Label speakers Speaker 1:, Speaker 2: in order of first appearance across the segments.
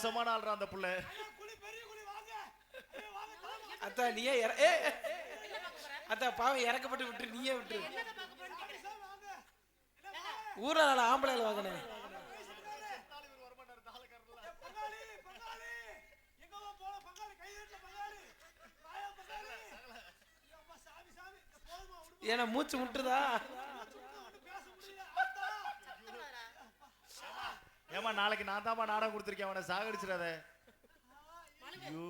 Speaker 1: மோசமான ஆள்றா அந்த புள்ள.
Speaker 2: அத்தா ஏ ஏ, அத்தா பாவம் இறக்கப்பட்டு விட்டுரு நீயே விட்டுரு. ஊர்ல நான் ஆம்பளை வாங்கினேன். ஏன்னா மூச்சு முட்டுதா?
Speaker 1: ஏமா நாளைக்கு நான் தான்ப்பா நாடகம் கொடுத்துருக்கேன் அவனை சாகடிச்சிடாத. ஐயோ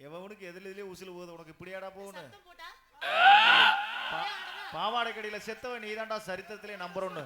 Speaker 1: எவனுக்கு எதுல இதுலயே உசுలు போகுது உனக்கு இப்படியாடா போகணும் பாவாடை கடியில செத்தவன் நீதான்டா சரித்திரத்திலே நம்பர் ஒண்ணு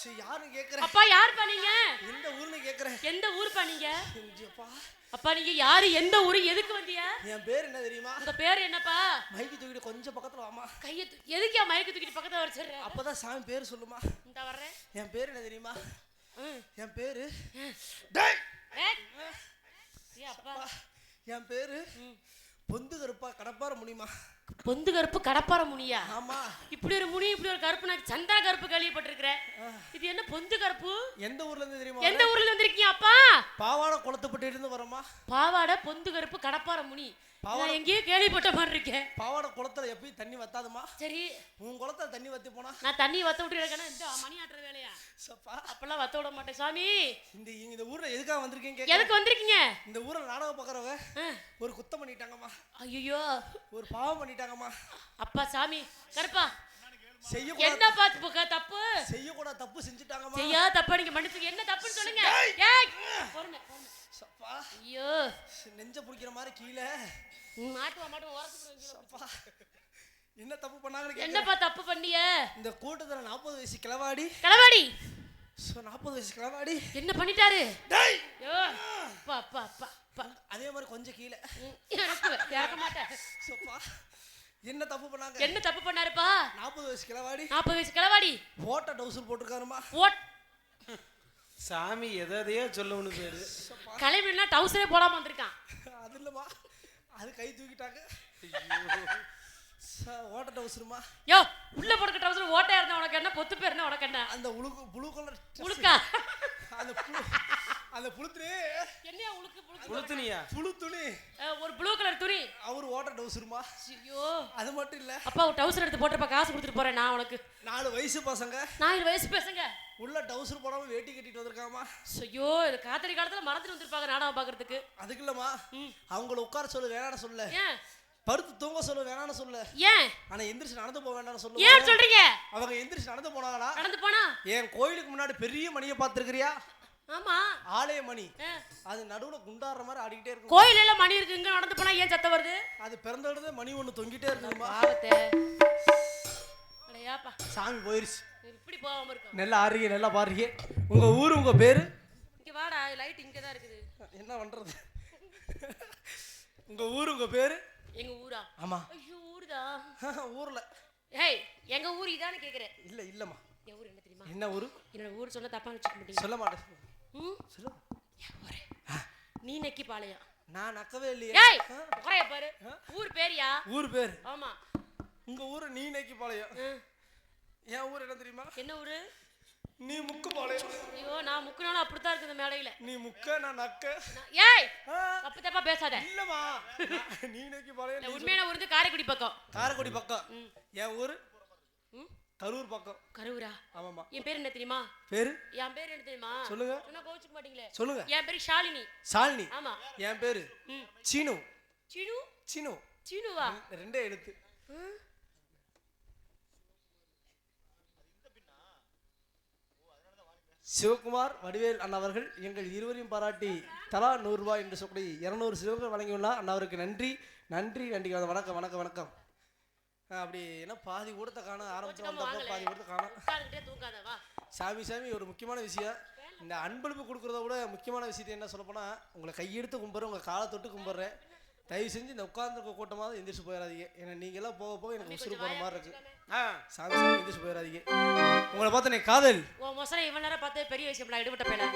Speaker 2: சரி யாருன்னு கேக்குறேன்
Speaker 3: அப்பா நீங்க
Speaker 2: எந்த ஊர்னு கேக்குறேன்
Speaker 3: எந்த ஊருப்பா நீங்க
Speaker 2: அப்பா.
Speaker 3: அப்பா நீங்க யாரு? எந்த ஊரு? எதுக்கு வந்தீங்க?
Speaker 2: என் பேர் என்ன தெரியுமா?
Speaker 3: உங்க பேர் என்னப்பா?
Speaker 2: மைக்கு தூக்கிட்டு கொஞ்சம் பக்கத்துல வாமா
Speaker 3: கைய எதுக்கியா மயக்க தூக்கிட்டு பக்கத்துல வச்சிடுற
Speaker 2: அப்பதான் சாமி பேர் சொல்லுமா.
Speaker 3: இந்த வர்றேன்
Speaker 2: என் பேர் என்ன தெரியுமா. என் பேரு என் பேரு பொந்து கருப்பா கடப்பார முடியுமா
Speaker 3: பொந்து கருப்பு கடப்பார முனியா?
Speaker 2: ஆமா.
Speaker 3: இப்படி ஒரு முனி இப்படி ஒரு கருப்பு நான் சந்தன கருப்பு கேள்விப்பட்டிருக்கிறேன் இது என்ன பொந்து கருப்பு?
Speaker 2: எந்த ஊர்ல இருந்து தெரியுமா?
Speaker 3: எந்த ஊர்ல இருந்து வந்திருக்கீங்க அப்பா?
Speaker 2: பாவாடை குளத்துப்பட்டு இருந்து வரமா?
Speaker 3: பாவாடை பொந்து கருப்பு கடப்பார முனி. நான் எங்கேயோ கேள்விப்பட்ட மாதிரி இருக்கேன்.
Speaker 2: பாவாடை குளத்துல எப்பயும் தண்ணி வத்தாதுமா
Speaker 3: சரி.
Speaker 2: உன் குளத்துல தண்ணி வத்தி போனா?
Speaker 3: நான் தண்ணி வத்த விட்டு இருக்கேன்னா இந்த மணி ஆட்டுற வேலையா?
Speaker 2: சப்பா.
Speaker 3: அப்பெல்லாம் வத்த விட மாட்டேன் சாமி.
Speaker 2: இந்த இந்த ஊர்ல எதுக்காக வந்திருக்கீங்க
Speaker 3: எதுக்கு வந்திருக்கீங்க?
Speaker 2: இந்த ஊர்ல நாடகம் பாக்குறவங்க ஒரு குத்தம் பண்ணிட்டாங்கம்மா.
Speaker 3: ஐயோ
Speaker 2: ஒரு பாவம் பண்ணிட்டாங்கம்மா.
Speaker 3: அப்பா சாமி கருப்பா.
Speaker 2: செய்யக்கூடாது.
Speaker 3: என்ன பார்த்து போக்க தப்பு?
Speaker 2: செய்யக்கூடாது தப்பு செஞ்சுட்டாங்கம்மா.
Speaker 3: செய்யாத தப்பா நீங்க மன்னிச்சுக்க என்ன தப்புன்னு சொல்லுங்க? ஏய்!
Speaker 2: சப்பா.
Speaker 3: ஐயோ.
Speaker 2: நெஞ்ச பிடிக்கிற மாதிரி கீழே.
Speaker 3: மாட்டுவா மாட்டுவா
Speaker 2: சப்பா. என்ன தப்பு கேக்குறேன்.
Speaker 3: என்னப்பா தப்பு பண்ணிய?
Speaker 2: இந்த கூட்டத்துல நாற்பது வயசு கிளவாடி
Speaker 3: களவாடி
Speaker 2: ஸோ நாற்பது வயசு கிளவாடி
Speaker 3: என்ன பண்ணிட்டாரு? அப்பா அப்பா அப்பா அப்பா.
Speaker 2: அதே மாதிரி கொஞ்சம் கீழே.
Speaker 3: இறக்க மாட்டேன்
Speaker 2: சப்பா. என்ன தப்பு பண்ணாங்க?
Speaker 3: என்ன தப்பு பண்ணாருப்பா?
Speaker 2: நாற்பது வயசு கிளவாடி
Speaker 3: நாற்பது வயசு களவாடி
Speaker 2: ஓட்ட டவுசர் போட்டிருக்காருமா?
Speaker 3: ஓட்.
Speaker 2: சாமி எதையோ சொல்லணும்னு பேரு
Speaker 3: கிளம்பினா டவுசரே போடாம வந்திருக்கான்.
Speaker 2: அது இல்லைம்மா. அது கை தூக்கிட்டாங்க. ஓட்ட டவுசருமா?
Speaker 3: யோ உள்ள போட்டுக்க டவுசர் ஓட்டையா இருந்தா உனக்கு என்ன பொத்து பேர் என்ன உனக்கு என்ன?
Speaker 2: அந்த உழுக்கு ப்ளூ கலர்
Speaker 3: உளுக்கா
Speaker 2: அந்த புழு அந்த புழுத்துனே
Speaker 3: என்னையா உளுக்கு புழுக்கு
Speaker 2: புழுத்துனியா புழு துணி.
Speaker 3: அஹ், ஒரு ப்ளூ கலர் துணி.
Speaker 2: அவர் ஓட்ட டவுசருமா?
Speaker 3: ஐயோ.
Speaker 2: அது மட்டும் இல்ல.
Speaker 3: அப்பா ஒரு டவுசர் எடுத்து போட்டுப்பா காசு கொடுத்துட்டு போறேன் நான் உனக்கு.
Speaker 2: நாலு வயசு பசங்க.
Speaker 3: இரு வயசு பேசுங்க.
Speaker 2: உள்ள டவுசர் போடாம வேட்டி கட்டிட்டு வந்திருக்காமா?
Speaker 3: ஐயோ இது காத்தடி காலத்துல மறந்துட்டு வந்திருப்பாங்க நாடகம் பாக்குறதுக்கு.
Speaker 2: அதுக்கு இல்லம்மா.
Speaker 3: ம்.
Speaker 2: அவங்கள உட்கார சொல்லு வேணாம்னு சொல்ல.
Speaker 3: ஏன்?
Speaker 2: படுத்து தூங்க சொல்லு வேணாம்னு சொல்ல.
Speaker 3: ஏன்?
Speaker 2: ஆனா எந்திரிச்சு நடந்து போக வேண்டாம்னு சொல்லு
Speaker 3: ஏன் சொல்றீங்க?
Speaker 2: அவங்க எந்திரிச்சு நடந்து போனாங்களா?
Speaker 3: நடந்து போனா?
Speaker 2: என் கோயிலுக்கு முன்னாடி பெரிய மணியை பார்த்துருக்கிறியா?
Speaker 3: ஆமா.
Speaker 2: ஆலய மணி. அது நடுவுல குண்டாடுற மாதிரி ஆடிக்கிட்டே இருக்கும்.
Speaker 3: கோயில் எல்லாம் மணி இருக்கு. இங்க நடந்து போனா ஏன் சத்தம் வருது?
Speaker 2: அது பிறந்த இடத்துல மணி ஒண்ணு தொங்கிட்டே இருக்குமா
Speaker 3: பாவத்தே. அடையாப்பா.
Speaker 2: சாமி போயிருச்சு.
Speaker 3: இப்படி போகாம இருக்கும்.
Speaker 2: நல்லா ஆடுறீங்க நல்லா பாடுறீங்க. உங்க ஊர் உங்க பேரு?
Speaker 3: இங்க வாடா லைட் இங்க தான் இருக்குது.
Speaker 2: என்ன பண்றது? உங்க ஊர் உங்க பேரு?
Speaker 3: எங்க ஊரா?
Speaker 2: ஆமா.
Speaker 3: ஐயோ ஊருதா?
Speaker 2: ஊர்ல.
Speaker 3: ஏய் எங்க ஊர் இதான்னு கேக்குறேன்.
Speaker 2: இல்ல இல்லம்மா.
Speaker 3: என் ஊர் என்ன தெரியுமா?
Speaker 2: என்ன ஊரு?
Speaker 3: என்னோட ஊர் சொன்னா தப்பா வச்சுக்க மாட்டீங்க
Speaker 2: சொல்ல மாட்டேன். சொல்லு.
Speaker 3: நீ நக்கி பாளையம்
Speaker 2: நான் நக்கவே இல்லையே.
Speaker 3: ஏய் குறைய பாரு. ஊர் பேரியா?
Speaker 2: ஊர் பேர்.
Speaker 3: ஆமா.
Speaker 2: உங்க ஊரு நீ நக்கி பாளையம். என் ஊர் என்ன தெரியுமா?
Speaker 3: என்ன ஊரு?
Speaker 2: நீ முக்கு பாளையம்
Speaker 3: ஐயோ நான் முக்குனாலும் அப்படித்தான் இருக்குது இந்த மேடையில.
Speaker 2: நீ முக்க நான் நக்க.
Speaker 3: ஏய் தப்பு தப்பா பேசாத.
Speaker 2: இல்லம்மா. நீ நக்கி பாளையம்
Speaker 3: உண்மையான ஊர் காரைக்குடி பக்கம்.
Speaker 2: காரைக்குடி பக்கம். என் ஊரு கரூர் பக்கம்.
Speaker 3: கரூரா?
Speaker 2: ஆமாம்மா.
Speaker 3: என் பேர் என்ன தெரியுமா?
Speaker 2: பேரு?
Speaker 3: என் பேர் என்ன தெரியுமா?
Speaker 2: சொல்லுங்க.
Speaker 3: சொன்னா கோவிச்சுக்க மாட்டீங்களே.
Speaker 2: சொல்லுங்க.
Speaker 3: என் பேரு ஷாலினி.
Speaker 2: சாலினி
Speaker 3: ஆமா.
Speaker 2: என் பேரு சீனு.
Speaker 3: சீனு?
Speaker 2: சீனு.
Speaker 3: சீனுவா?
Speaker 2: ரெண்டே எழுத்து. சிவகுமார் வடிவேல் அண்ணாவர்கள் எங்கள் இருவரையும் பாராட்டி தலா நூறு ரூபாய் என்று சொல்லி இருநூறு சிவங்கள் வழங்கியுள்ளார். அண்ணாவருக்கு நன்றி. நன்றி நன்றி வணக்கம் வணக்கம் வணக்கம். அப்படி என்ன பாதி கூடத்தை காண ஆரம்பிச்சு வந்தப்போ பாதி கூடத்தை காணோம் சாமி சாமி ஒரு முக்கியமான விஷயம். இந்த அன்பளிப்பு கொடுக்குறத விட முக்கியமான விஷயத்தை என்ன சொல்ல போனா உங்களை கையெடுத்து கும்பிட்றேன் உங்கள் காலை தொட்டு கும்பிட்றேன். தயவு செஞ்சு இந்த உட்கார்ந்துருக்க கூட்டமாக எந்திரிச்சு போயிடாதீங்க. ஏன்னா நீங்க எல்லாம் போக போக எனக்கு உசுறு போகிற மாதிரி இருக்கு.
Speaker 4: ஆ.
Speaker 2: சாமி சாமி எந்திரிச்சு போயிடாதீங்க. உங்களை பார்த்து நீ காதல்.
Speaker 3: உன் மொசரை இவன் நேரம் பார்த்து பெரிய விஷயம் நான் எடுபட்ட பேல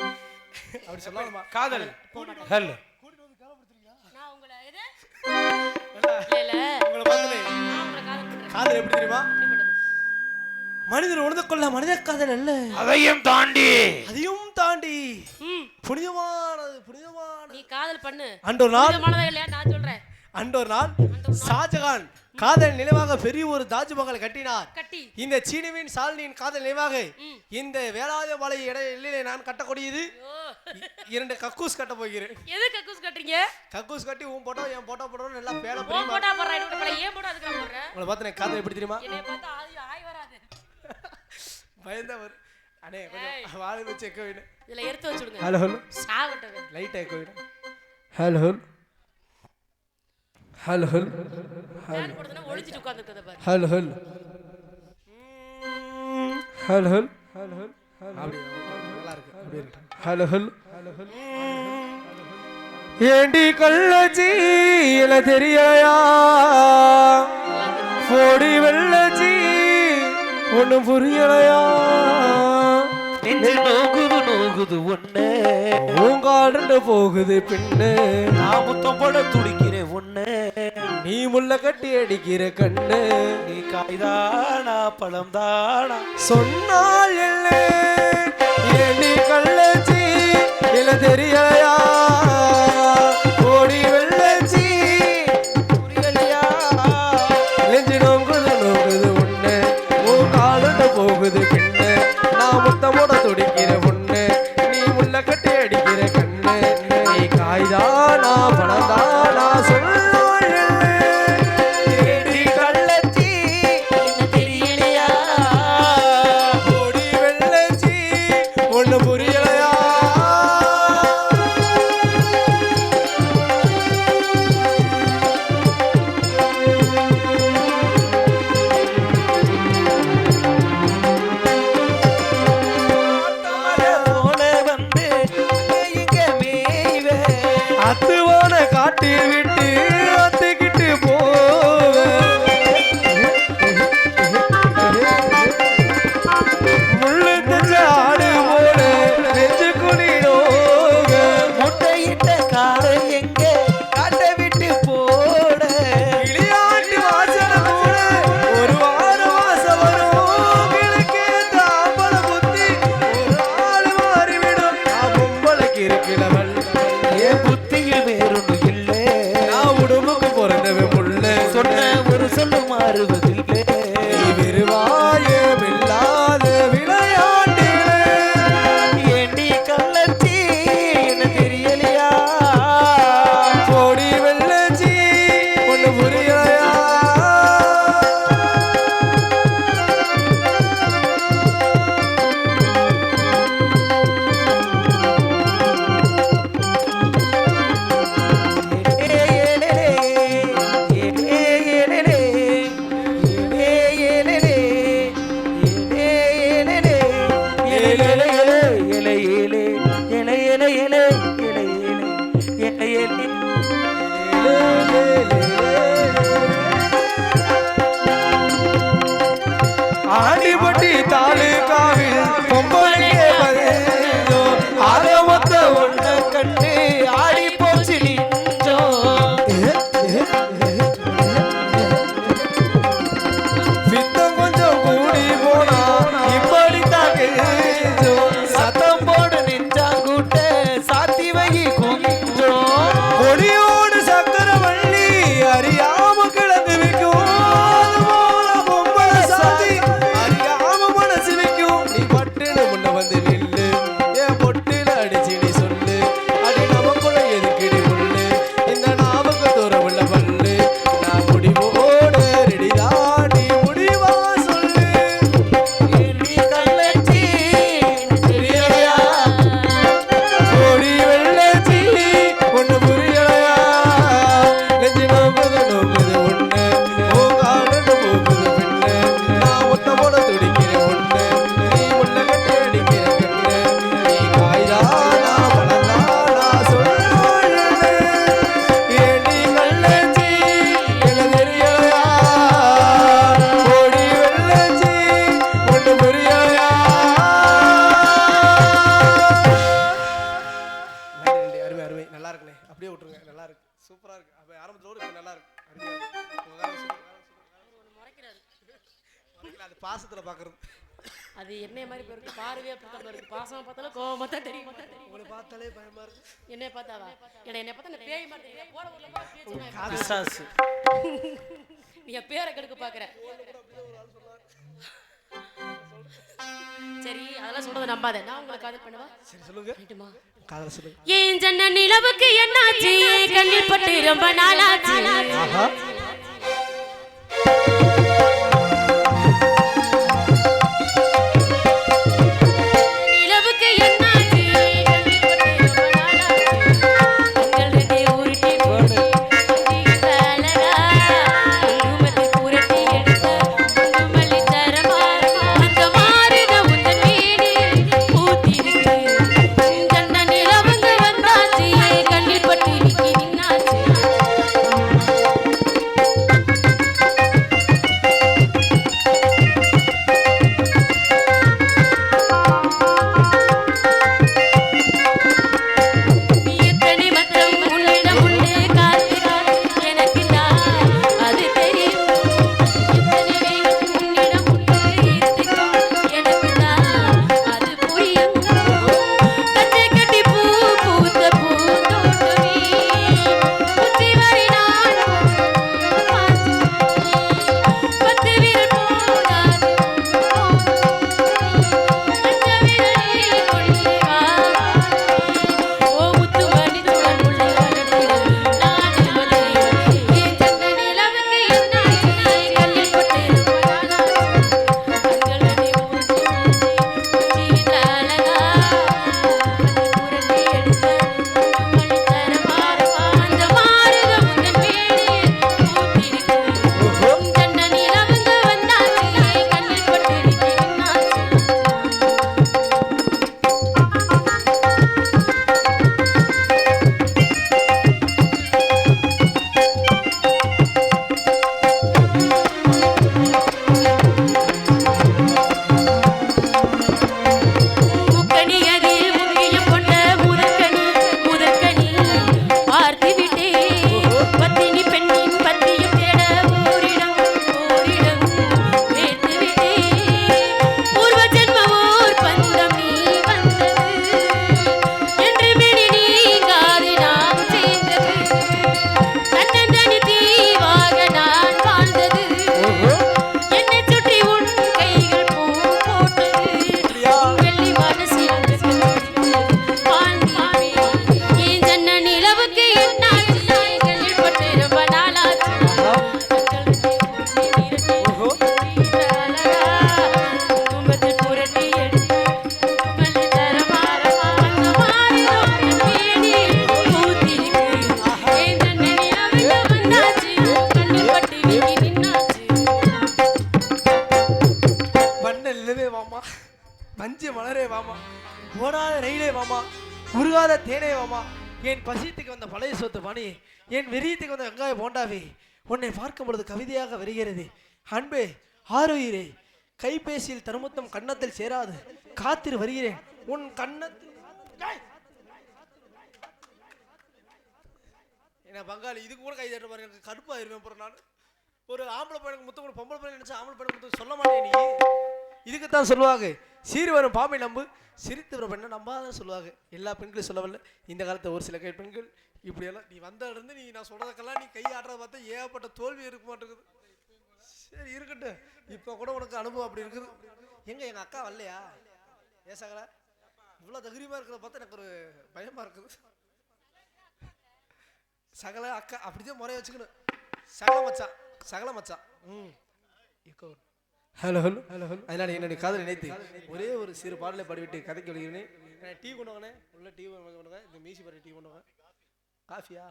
Speaker 2: அப்படி சொல்லலாமா?
Speaker 4: காதல். ஹல்
Speaker 3: நான் உங்களை எது? காதல்
Speaker 2: எப்படி தெரியுமா? மனிதர் உணர்ந்து கொள்ள மனித காதல் அல்ல.
Speaker 4: அதையும் தாண்டி.
Speaker 2: அதையும் தாண்டி. புனிதமானது புனிதமானது
Speaker 3: நீ காதல் பண்ணு.
Speaker 2: அன்றொரு நாள்
Speaker 3: புனிதமானதா இல்லையா? நான் சொல்றேன்.
Speaker 2: அன்றொரு நாள் ஷாஜகான் காதல் நினைவாக பெரிய ஒரு தாஜ்மஹால் கட்டினார்.
Speaker 3: கட்டி.
Speaker 2: இந்த சீனவின் சாலினியின் காதல் நினைவாக. இந்த வேளாத மலை இடையிலே நான் கட்டக்கூடியது இரண்டு கக்கூஸ் கட்ட போகிறேன்.
Speaker 3: எது கக்கூஸ் கட்டுறீங்க?
Speaker 2: கக்கூஸ் கட்டி உன் போட்டோ என் போட்டோ போட்டோ நல்லா பேட
Speaker 3: ஓ
Speaker 2: பிரியுமா?
Speaker 3: போட்டா போடுறேன் பேல ஏன் போட்டா அதுக்கு நான் போடுறேன்
Speaker 2: உங்களை பார்த்து காதல் எப்படி தெரியுமா?
Speaker 3: என்னைய பார்த்தா ஆதி ஆய் வராது.
Speaker 2: பயந்தவர். அண்ணே கொஞ்சம் வாழை வச்சு எக்க வேணும்
Speaker 3: இதுல எடுத்து வச்சுடுங்க.
Speaker 2: Hello hello.
Speaker 3: சாகட்டவே
Speaker 2: லைட்டாக எக்க வேணும் ஹலோ ஹலோ. ஹலோ
Speaker 3: பாரு.
Speaker 2: ஹல் ஹல். ஹல் ஹல் ஹல். ஹல் அப்படி நல்லா இருக்கு. அப்படி இருக்கு ஹல் ஹல் ஏண்டி கள்ளச்சி இல தெரியலையா போடி வெள்ளச்சி ஒண்ணும் புரியலையா?
Speaker 4: நெஞ்சு நோகுது நோகுது ஒண்ணு.
Speaker 2: பூங்காடுன்னு போகுது பின்னு.
Speaker 4: நான் முத்தம் போட துடிக்கிறேன் ஒண்ணு.
Speaker 2: நீ முள்ள கட்டி அடிக்கிற கண்ணு.
Speaker 4: நீ காய்தானா பழம் தானா
Speaker 2: சொன்னால் என்ன ஏண்டி கள்ளச்சி இல்ல தெரியலையா போகுது பின்ன நான் முத்தமோட துடிக்கிறேன் ஆடிபட்டி பாசத்துல பாக்குறது.
Speaker 3: அது என்ன மாதிரி பேருக்கு பார்வையே அப்படி இருக்கு. பாசமா பார்த்தாலும் கோவமா தான் தெரியும்
Speaker 2: உங்களை பார்த்தாலே பயமா இருக்கு.
Speaker 3: என்னைய பார்த்தாவா? என்ன என்னை பார்த்தா இந்த பேய் மாதிரி. போட நான் நீ என் பேரை கெடுக்க பாக்குற. சரி அதெல்லாம் சொல்றத நம்பாத. நான் உங்களை காதல் பண்ணவா?
Speaker 2: சரி சொல்லுங்க.
Speaker 3: ரைட்டுமா
Speaker 2: காதல சொல்லுங்க.
Speaker 3: ஏன் ஜன்ன நிலவுக்கு என்னாச்சு? கண்ணில் பட்டு ரொம்ப நாளாச்சு. என்
Speaker 2: வந்த வெங்காய போண்டாவே உன்னை பார்க்கும் பொழுது கவிதையாக வருகிறது. அன்பே ஆறுயிரே கைபேசியில் தருமத்தம் கன்னத்தில் சேராது. காத்திரு வருகிறேன். உன் கண்ணத்தில் ஏன்னா என்ன பங்காளி இதுக்கு கூட கை தட்ட பாருங்க எனக்கு கடுப்பாயிருவேன் அப்புறம் நான். ஒரு ஆம்பளை பையனுக்கு முத்தம் கூட பொம்பளை பையன் நினைச்சா ஆம்பளை பையனுக்கு முத்தம் சொல்ல மாட்டேன் நீ. இதுக்கு தான் சொல்லுவாங்க. சீறி வரும் பாம்பை நம்பு சிரித்து வரும் பெண்ணை நம்பாதான் சொல்லுவாங்க. எல்லா பெண்களும் சொல்லவில்லை. இந்த காலத்தில் ஒரு சில கை பெண்கள் இப்படியெல்லாம் நீ வந்த இருந்து நீ நான் சொல்கிறதுக்கெல்லாம் நீ கை ஆடுறத பார்த்தா ஏகப்பட்ட தோல்வி இருக்க மாட்டேங்குது. சரி இருக்கட்டும். இப்போ கூட உனக்கு அனுபவம் அப்படி இருக்குது. எங்க எங்கள் அக்கா வரலையா? ஏசாகல இவ்வளோ தைரியமா இருக்கிறத பார்த்தா எனக்கு ஒரு பயமாக இருக்குது. சகல அக்கா அப்படிதான் முறைய வச்சுக்கணும். சகல மச்சான் சகல மச்சான். ம். ஹலோ ஹலோ ஹலோ ஹலோ அதனால என்னுடைய காதல் நினைத்து ஒரே ஒரு சிறு பாடலை பாடிவிட்டு கதைக்கு வருகிறேன். டீ கொண்டு வாங்கண்ணே? உள்ள டீ கொண்டு இந்த மீசி பாரு டீ கொண்டு வாங்க. காஃபியா?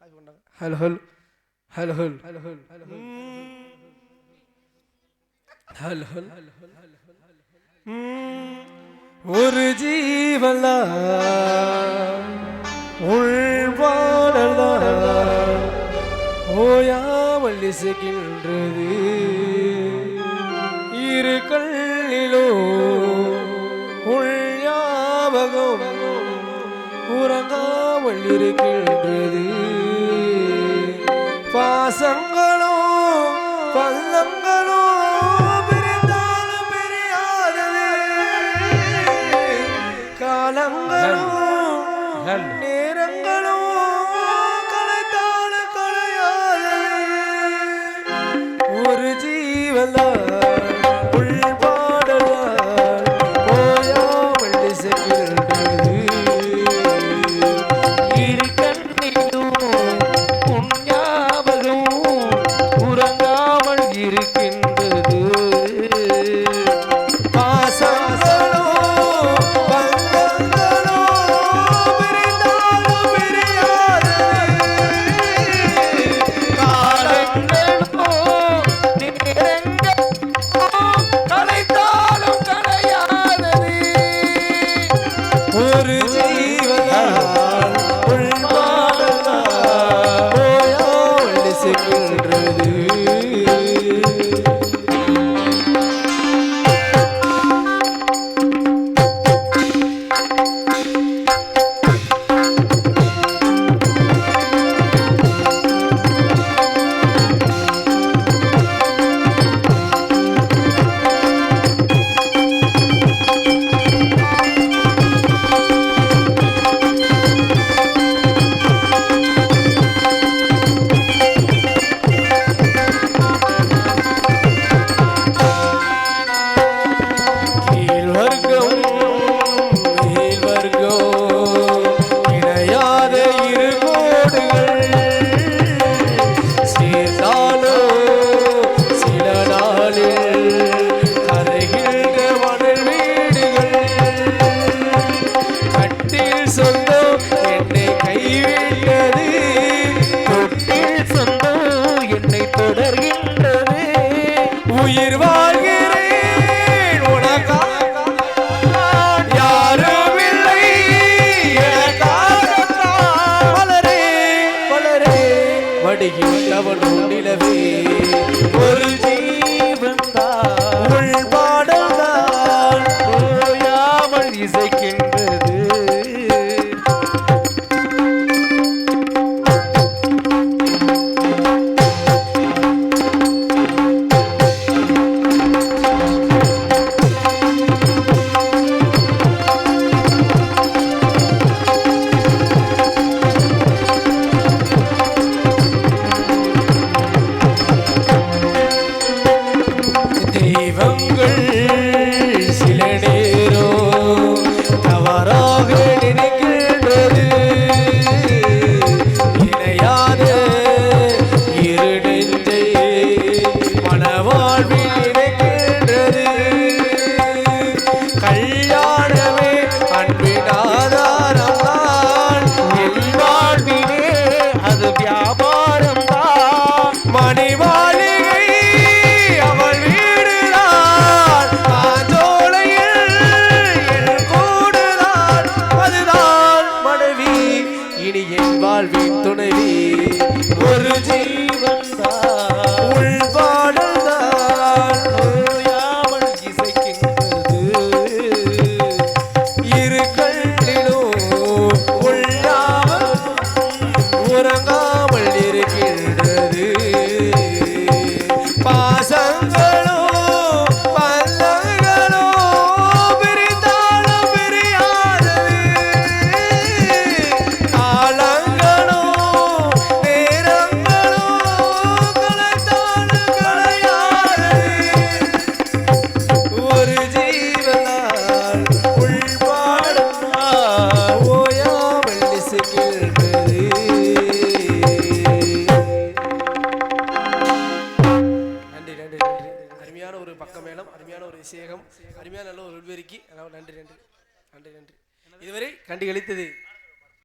Speaker 2: காஃபி கொண்டு வாங்க. Hello hello hello hello hello hello hello hello hello ஒரு ஜீவலா உள்வாழலா ஓயாமல் இசைக்கின்றது. இரு கண்ணிலோ உள் ஞாபகம் உறங்காமல் இருக்கின்றது.